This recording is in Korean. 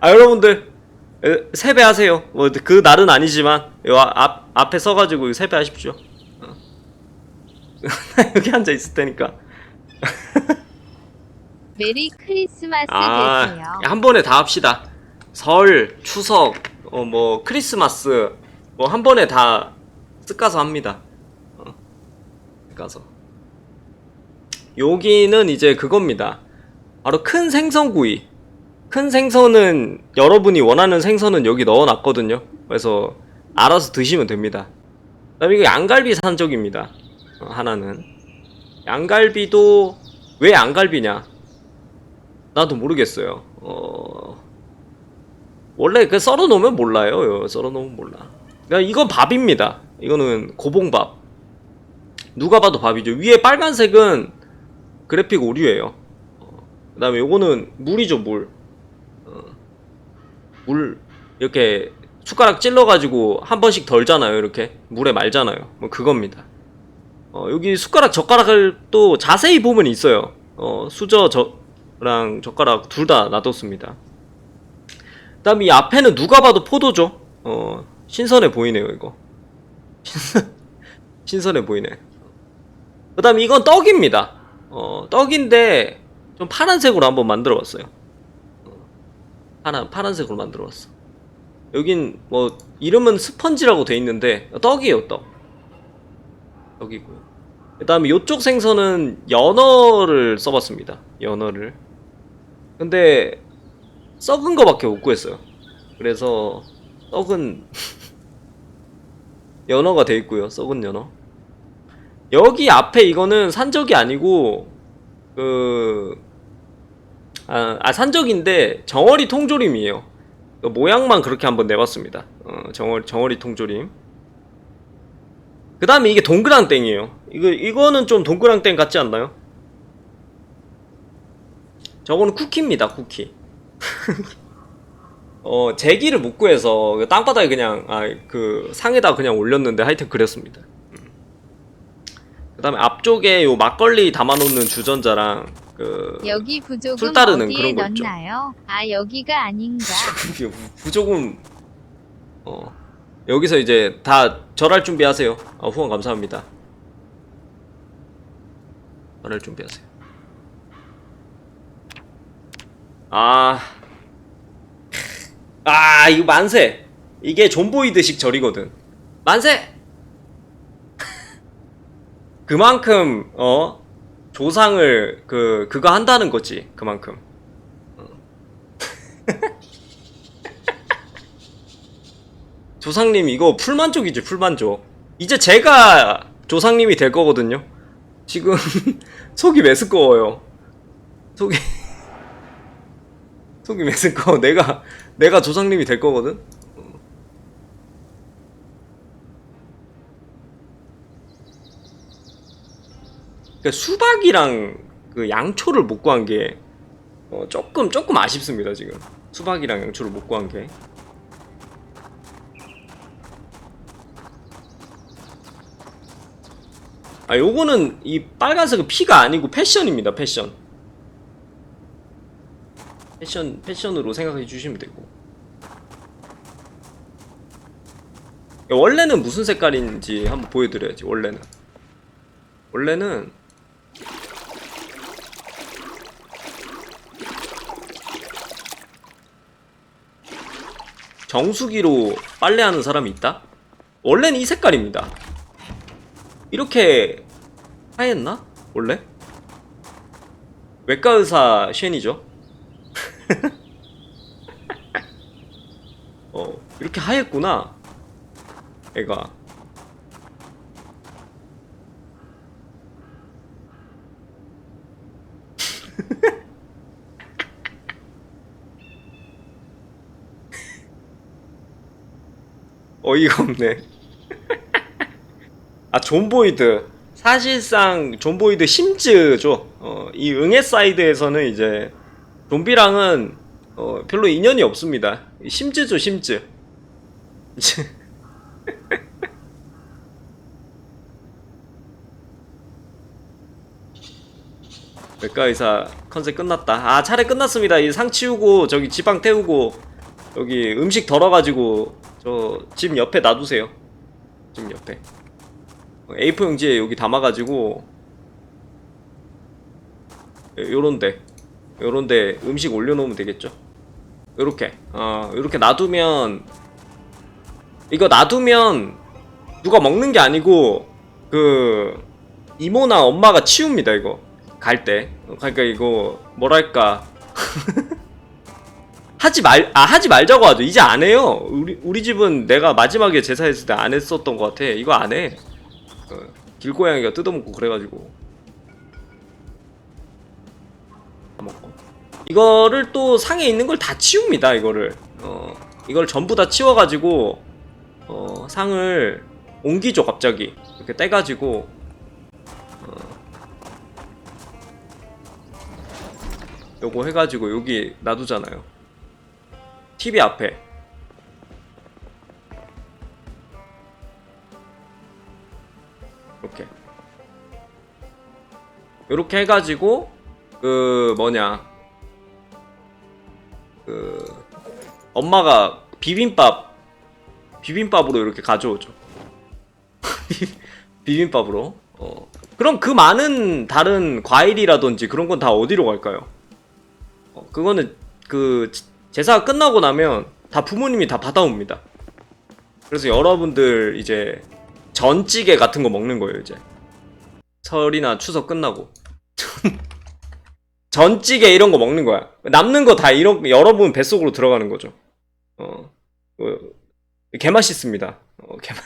아 여러분들 에, 세배하세요. 뭐 그 날은 아니지만 요앞 앞에 서가지고 세배하십시오. 어. 여기 앉아 있을 테니까. 메리 크리스마스 되세요. 아, 한 번에 다 합시다. 설, 추석, 어, 뭐 크리스마스, 뭐 한 번에 다 쓱가서 합니다. 어, 쓱가서. 여기는 이제 그겁니다. 바로 큰 생선구이. 큰 생선은 여러분이 원하는 생선은 여기 넣어놨거든요. 그래서 알아서 드시면 됩니다. 그다음에 이거 양갈비 산적입니다. 어, 하나는 양갈비도 왜 양갈비냐? 나도 모르겠어요. 어 원래 그 썰어 놓으면 몰라요. 썰어 놓으면 몰라. 그냥 이건 밥입니다. 이거는 고봉밥. 누가 봐도 밥이죠. 위에 빨간색은 그래픽 오류예요. 어, 그다음에 요거는 물이죠 물. 어, 물 이렇게 숟가락 찔러가지고 한 번씩 덜잖아요. 이렇게 물에 말잖아요. 뭐 그겁니다. 어, 여기 숟가락 젓가락을 또 자세히 보면 있어요. 어, 수저 저랑 젓가락 둘 다 놔뒀습니다. 그다음 이 앞에는 누가 봐도 포도죠. 어, 신선해 보이네요 이거. 신선, 신선해 보이네. 그다음 이건 떡입니다. 어, 떡인데 좀 파란색으로 한번 만들어봤어요. 어, 파란 파란색으로 만들어봤어. 여긴 뭐 이름은 스펀지라고 돼 있는데 떡이에요 떡. 떡이고요. 그 다음에 요쪽 생선은 연어를 써봤습니다. 연어를. 근데 썩은 거밖에 못 구했어요. 그래서 떡은 연어가 돼 있고요. 썩은 연어. 여기 앞에 이거는 산적이 아니고 그 아, 아, 산적인데 정어리 통조림이에요. 그 모양만 그렇게 한번 내봤습니다. 어, 정어리 정어리 통조림. 그 다음에 이게 동그랑땡이에요. 이거 이거는 좀 동그랑땡 같지 않나요? 저거는 쿠키입니다. 쿠키. 어 제기를 못 구해서 그 땅바닥에 그냥 아 그 상에다 그냥 올렸는데 하여튼 그랬습니다. 그 다음에 앞쪽에 요 막걸리 담아놓는 주전자랑 그 여기 부족은 술 따르는 어디에 그런 거 있죠. 넣나요? 아 여기가 아닌가? 이게 부- 부조금 어 여기서 이제 다 절할 준비하세요. 아, 후원 감사합니다. 절할 준비하세요. 아, 아 이거 만세. 이게 존보이드식 절이거든. 만세. 그만큼 어 조상을 그 그거 한다는 거지. 그만큼. 조상님 이거 풀만족이지 풀만족. 이제 제가 조상님이 될 거거든요. 지금 속이 메스꺼워요. 속이 속이 메스꺼워. 내가 내가 조상님이 될 거거든 그러니까 수박이랑 그 양초를 못 구한 게 어, 조금 조금 아쉽습니다 지금. 수박이랑 양초를 못 구한 게. 아 요거는 이 빨간색은 피가 아니고 패션입니다 패션. 패션 패션으로 생각해 주시면 되고. 원래는 무슨 색깔인지 한번 보여드려야지 원래는. 원래는 정수기로 빨래하는 사람이 있다? 원래는 이 색깔입니다 이렇게 하였나? 원래? 외과 의사 쉔이죠. 어 이렇게 하였구나. 애가. 어이가 없네. 아 존보이드. 사실상 존보이드 심즈죠. 어, 이 응애 사이드에서는 이제 좀비랑은 어, 별로 인연이 없습니다. 심즈죠 심즈. 외과 의사 컨셉 끝났다. 아 차례 끝났습니다. 이 상 치우고 저기 지방 태우고 여기 음식 덜어가지고 저 집 옆에 놔두세요. 집 옆에. 어, A4 용지에 여기 담아가지고 요- 요런데 요런데 음식 올려놓으면 되겠죠. 요렇게 어 요렇게 놔두면 이거 놔두면 누가 먹는 게 아니고 그 이모나 엄마가 치웁니다 이거 갈 때. 그러니까 이거 뭐랄까 하지 말, 아, 하지 말자고 하죠. 이제 안 해요. 우리, 우리 집은 내가 마지막에 제사했을 때 안 했었던 것 같아. 이거 안 해. 어, 길고양이가 뜯어먹고 그래가지고. 다 먹고. 이거를 또 상에 있는 걸 다 치웁니다, 이거를. 어, 이걸 전부 다 치워가지고, 어, 상을 옮기죠, 갑자기. 이렇게 떼가지고. 어, 요거 해가지고 여기 놔두잖아요. TV 앞에. 이렇게. 이렇게 해가지고 그 뭐냐. 그 엄마가 비빔밥 비빔밥으로 이렇게 가져오죠. 비빔밥으로. 어. 그럼 그 많은 다른 과일이라든지 그런 건 다 어디로 갈까요? 어, 그거는 그 지- 제사가 끝나고 나면 다 부모님이 다 받아옵니다. 그래서 여러분들 이제 전찌개 같은 거 먹는 거예요 이제 설이나 추석 끝나고 전찌개 이런 거 먹는 거야. 남는 거 다 이런 여러분 뱃속으로 들어가는 거죠. 어, 어, 개 맛있습니다. 어, 개 맛.